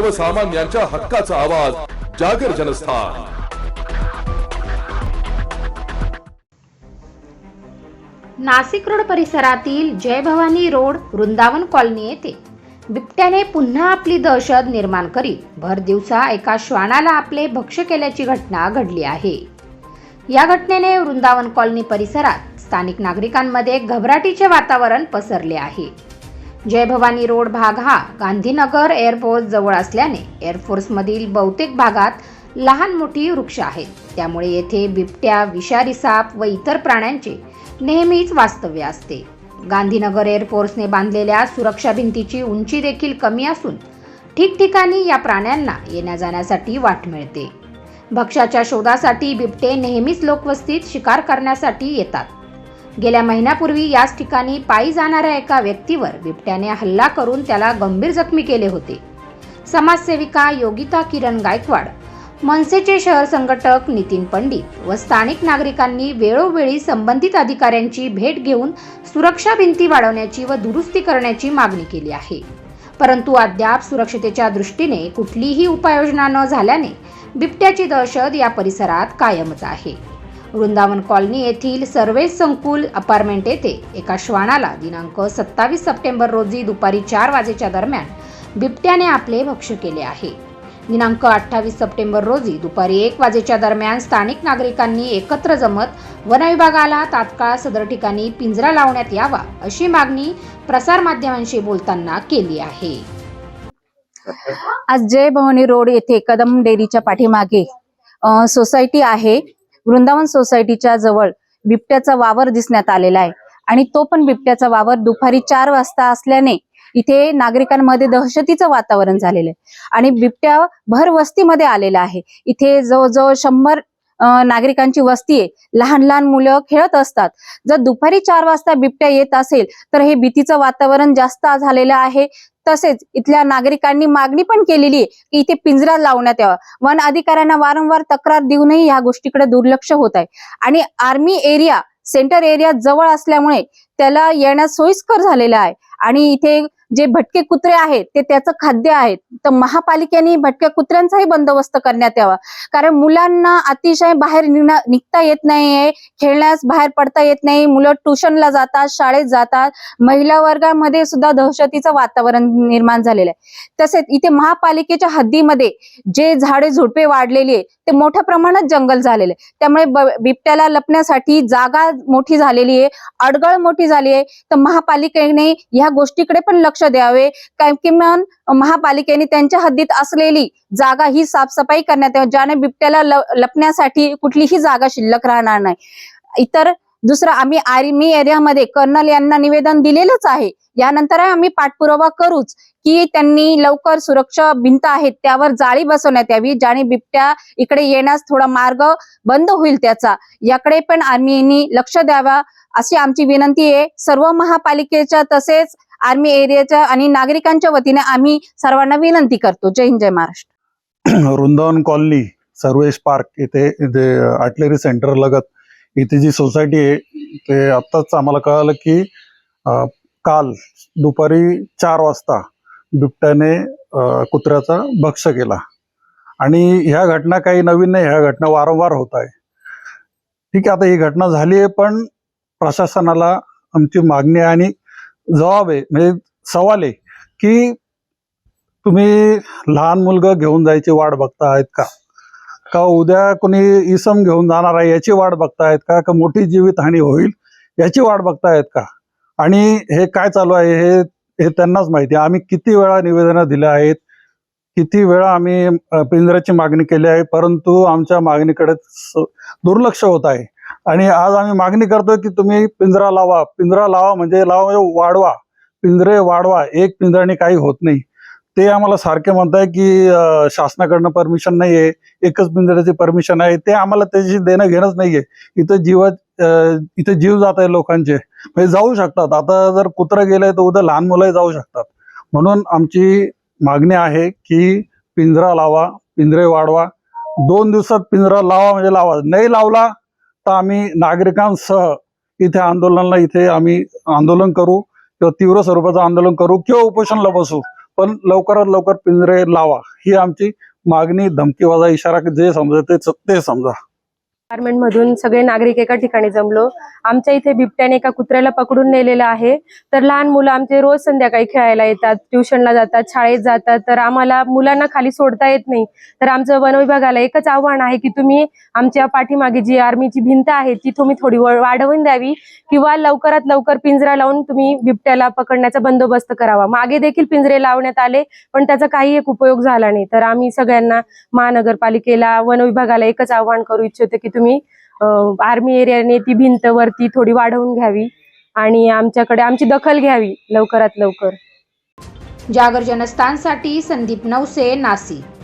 सर्वसामान्यांच्या हक्काचा आवाज जागर जनस्थान. नाशिक रोड परिसरातील जय भवानी रोड वृंदावन कॉलनी येथे बिबट्याने पुन्हा आपली दहशत निर्माण करीत भर दिवसा एका श्वानाला आपले भक्ष्य केल्याची घटना घडली आहे. या घटनेने वृंदावन कॉलनी परिसरात स्थानिक नागरिकांमध्ये घबराटीचे वातावरण पसरले आहे. जय भवानी रोड भाग हा गांधीनगर एअरपोर्ट जवळ असल्याने एअरफोर्समधील बहुतेक भागात लहान मोठी वृक्ष आहेत. त्यामुळे येथे बिबट्या विषारी साप व इतर प्राण्यांचे नेहमीच वास्तव्य असते. गांधीनगर एअरफोर्सने बांधलेल्या सुरक्षा भिंतीची उंची देखील कमी असून ठिकठिकाणी या प्राण्यांना येण्या जाण्यासाठी वाट मिळते. भक्ष्याच्या शोधासाठी बिबटे नेहमीच लोकवस्तीत शिकार करण्यासाठी येतात. गेल्या महिन्यापूर्वी याच ठिकाणी पायी जाणाऱ्या एका व्यक्तीवर बिबट्याने हल्ला करून त्याला गंभीर जखमी केले होते. समाजसेविका योगिता किरण गायकवाड मनसेचे शहर संघटक नितीन पंडित व स्थानिक नागरिकांनी वेळोवेळी संबंधित अधिकाऱ्यांची भेट घेऊन सुरक्षा भिंती वाढवण्याची व दुरुस्ती करण्याची मागणी केली आहे. परंतु अद्याप सुरक्षतेच्या दृष्टीने कुठलीही उपाययोजना न झाल्याने बिबट्याची दहशत या परिसरात कायमच आहे. वृंदावन कॉलनी येथील सर्वे संकुल अपार्टमेंट येथे एका श्वानाला दिनांक सत्तावीस सप्टेंबर रोजी दुपारी चार वाजेच्या दरम्यान बिबट्याने आपले भक्ष्य केले आहे. दिनांक अठ्ठावीस सप्टेंबर रोजी दुपारी एक वाजेच्या दरम्यान स्थानिक नागरिकांनी एकत्र जमत वनविभागाला तात्काळ सदर ठिकाणी पिंजरा लावण्यात यावा अशी मागणी प्रसारमाध्यमांशी बोलताना केली आहे. आज जय भवानी रोड येथे कदम डेअरीच्या पाठीमागे सोसायटी आहे. वृंदावन सोसायटीच्या जवळ बिबट्याचा वावर दिसण्यात आलेला आहे. आणि तो पण बिबट्याचा वावर दुपारी चार वाजता असल्याने इथे नागरिकांमध्ये दहशतीचं वातावरण झालेलं आहे. आणि बिबट्या भर वस्तीमध्ये आलेला आहे. इथे जवळजवळ शंभर नागरिकांची वस्ती आहे. लहान लहान मुलं खेळत असतात. जर दुपारी चार वाजता बिबट्या येत असेल तर हे भीतीचं वातावरण जास्त झालेलं आहे. तसेच इथल्या नागरिकांनी मागणी पण केलेली आहे की इथे पिंजरा लावण्यात यावा. वन अधिकाऱ्यांना वारंवार तक्रार देऊनही या गोष्टीकडे दुर्लक्ष होत आहे. आणि आर्मी एरिया सेंटर एरिया जवळ असल्यामुळे त्याला येण्यास सोयीस्कर झालेलं आहे. आणि इथे जे भटके कुत्रे आहेत ते त्याचं खाद्य आहेत. तर महापालिकेने भटक्या कुत्र्यांचाही बंदोबस्त करण्यात यावा. कारण मुलांना अतिशय बाहेर निघणं निघता येत नाहीये. खेळण्यास बाहेर पडता येत नाही. मुलं ट्युशनला जातात शाळेत जातात. महिला वर्गामध्ये सुद्धा दहशतीचं वातावरण निर्माण झालेलं आहे. तसेच इथे महापालिकेच्या हद्दीमध्ये जे झाडे झुडपे वाढलेली आहे ते मोठ्या प्रमाणात जंगल झालेले आहे. त्यामुळे ब- बिबट्याला लपण्यासाठी जागा मोठी झालेली आहे. अडगळ मोठी झाली आहे. तर महापालिकेने ह्या गोष्टीकडे पण लक्ष द्यावे. काय किमान महापालिकेने त्यांच्या हद्दीत असलेली जागा ही साफसफाई करण्यात यावी ज्याने बिबट्याला लपण्यासाठी कुठलीही जागा शिल्लक राहणार नाही. इतर दुसरं आम्ही आर्मी एरियामध्ये कर्नल यांना निवेदन दिलेलंच आहे. यानंतर आम्ही पाठपुरावा करूच की त्यांनी लवकर सुरक्षा भिंत आहेत त्यावर जाळी बसवण्यात यावी ज्याने बिबट्या इकडे येण्यास थोडा मार्ग बंद होईल त्याचा. याकडे पण आर्मीनी लक्ष द्यावा अशी आमची विनंती आहे. सर्व महापालिकेच्या तसेच आर्मी एरियाच्या आणि नागरिकांच्या वतीने आम्ही सर्वांना विनंती करतो. जय हिंद जय महाराष्ट्र. वृंदावन कॉलनी सर्वेश पार्क इथे आटलेरी सेंटर लगत इथे जी सोसायटी आहे ते आत्ताच आम्हाला कळालं की काल दुपारी चार वाजता बिबट्याने कुत्र्याचा भक्ष केला. आणि ह्या घटना काही नवीन नाही ह्या घटना वारंवार होत आहे. ठीक आहे आता ही घटना झाली आहे पण प्रशासनाला आमची मागणी आहे आणि जबाब आहे म्हणजे सवाल आहे की तुम्ही लहान मुलगा घेऊन जायची वाट बघता आहेत का? का उद्या कोणी इसम घेऊन जाणार आहे याची वाट बघतायत का? का मोठी जीवितहानी होईल याची वाट बघतायत का? आणि हे काय चालू आहे हे हे त्यांनाच माहिती आहे. आम्ही किती वेळा निवेदनं दिल्या आहेत किती वेळा आम्ही पिंजऱ्याची मागणी केली आहे परंतु आमच्या मागणीकडे दुर्लक्ष होत आहे. आणि आज आम्ही मागणी करतोय की तुम्ही पिंजरा लावा. पिंजरा लावा म्हणजे लावा म्हणजे वाढवा. पिंजरे वाढवा. एक पिंजऱ्याने काही होत नाही. ते आम्हाला सारखे म्हणताय की शासनाकडनं परमिशन नाहीये एकच पिंजऱ्याची परमिशन आहे. ते आम्हाला त्याची देणं घेणंच नाहीये. इथं जीव इथे जीव जात आहे लोकांचे. म्हणजे जाऊ शकतात. आता जर कुत्रं गेलंय तर उद्या लहान मुलंही जाऊ शकतात. म्हणून आमची मागणी आहे की पिंजरा लावा पिंजरे वाढवा. दोन दिवसात पिंजरा लावा म्हणजे लावा. नाही लावला तर आम्ही नागरिकांसह इथे आंदोलनाला इथे आम्ही आंदोलन करू किंवा तीव्र स्वरूपाचं आंदोलन करू किंवा उपोषणला बसू. पण लवकरात लवकर पिंजरे लावा. ही आमची मागणी धमकीवाजा इशारा जे समजा ते ते समजा. मधून सगळे नागरिक एका ठिकाणी जमलो. आमच्या इथे बिबट्याने एका कुत्र्याला पकडून नेलेलं आहे. तर लहान मुलं आमचे रोज संध्याकाळी खेळायला येतात ट्युशनला जातात शाळेत जातात. तर आम्हाला मुलांना खाली सोडता येत नाही. तर आमचं वन विभागाला एकच आव्हान आहे की तुम्ही आमच्या पाठीमागे जी आर्मीची भिंत आहे ती तुम्ही थोडी व- वाढवून द्यावी किंवा लवकरात लवकर पिंजरा लावून तुम्ही बिबट्याला पकडण्याचा बंदोबस्त करावा. मागे देखील पिंजरे लावण्यात आले पण त्याचा काही एक उपयोग झाला नाही. तर आम्ही सगळ्यांना महानगरपालिकेला वन विभागाला एकच आव्हान करू इच्छितो की तुम्ही आर्मी एरियाने ती भिंत वरती थोडी वाढवून घ्यावी आणि आमच्याकडे आमची दखल घ्यावी लवकरात लवकर. जागर जनस्थानसाठी संदीप नवसे नाशिक.